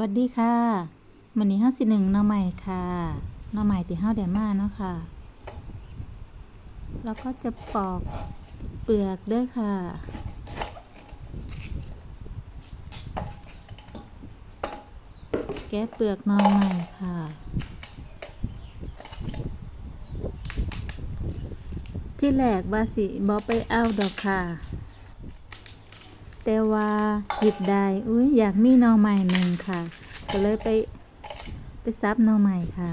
วันดีค่ะวันนี้ห้าสิหนึ่งหน้อใหม่ค่ะหน้อใหม่ที่ห้าเดมาเนาะค่ะ แล้วก็จะปอกเปลือกด้วยค่ะ แกะเปลือกหน้อใหม่ค่ะ ที่แรกบาสิบอไปเอาดอกค่ะ แต่ว่าคิดได้อุ้ยอยากมีน่อใหม่หนึ่งค่ะ ก็เลยไปไปซับน่อใหม่ค่ะ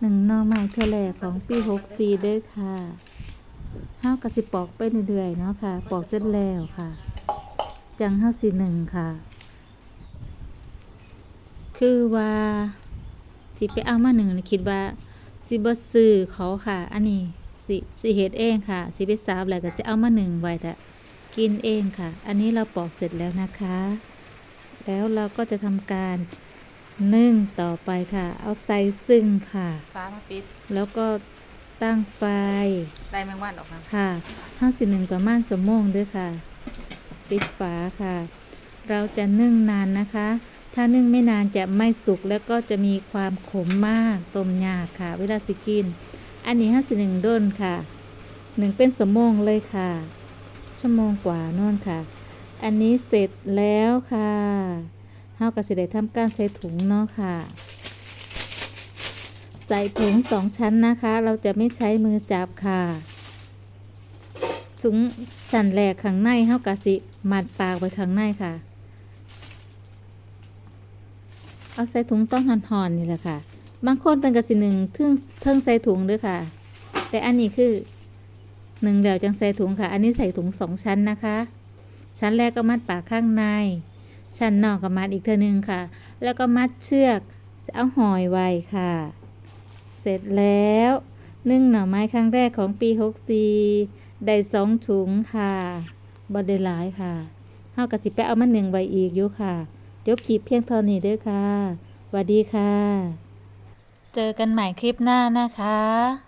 หนึ่งน่อใหม่เทอแรกของปีหกสี่เด้อค่ะห้ากระสิปอกไปเรื่อยๆเนาะค่ะ ปอกจนแล้วค่ะ จังห้าสี่หนึ่งค่ะ คือว่าสิไปเอามาหนึ่งคิดว่าสิบซื้อเขาค่ะ อันนี้สิสิเฮ็ดเองค่ะ สิไปซับแล้วก็จะเอามาหนึ่งไว้แต่ กินเองค่ะ อันนี้เราปอกเสร็จแล้วนะคะ แล้วเราก็จะทำการนึ่งต่อไปค่ะ เอาใส่ซึ่งค่ะ ฟ้ามาปิดแล้วก็ตั้งไฟได้แมงวันออกมาค่ะห้าสิบหนึ่งประมาณสมโมงด้วยค่ะ ปิดฝาค่ะ เราจะนึ่งนานนะคะ ถ้านึ่งไม่นานจะไม่สุกแล้วก็จะมีความขมมากต้มยากค่ะ เวลาสิกิน อันนี้ห้าสิบหนึ่งด้นค่ะหนึ่งเป็นสมโมงเลยค่ะ ชั่วโมงกว่านู่นค่ะ อันนี้เสร็จแล้วค่ะเฮาก็สิได้ทำการใส่ถุงเนาะค่ะ ใส่ถุงสองชั้นนะคะ เราจะไม่ใช้มือจับค่ะ ถุงสั่นแหลกข้างในเฮากะสิมัดปากไว้ข้างในค่ะ เอาใส่ถุงต้องหอนๆนี่แหละค่ะ บางคนเป็นกะสิหนึ่งเทิงเทิงใส่ถุงด้วยค่ะ แต่อันนี้คือ หนึ่งเดียวจังใส่ถุงค่ะ อันนี้ใส่ถุงสองชั้นนะคะ ชั้นแรกก็มัดปากข้างใน ชั้นนอกก็มัดอีกเท่านึงค่ะ แล้วก็มัดเชือกเอาหอยไว้ค่ะ เสร็จแล้วนึ่งหน่อไม้ครั้งแรกของปี64ได้สองถุงค่ะบอดได้หลายค่ะเฮากะสิไปเอามาหนึ่งไว้อีกอยู่ค่ะ จบคลิปเพียงเท่านี้เด้อค่ะสวัสดีค่ะ เจอกันใหม่คลิปหน้านะคะ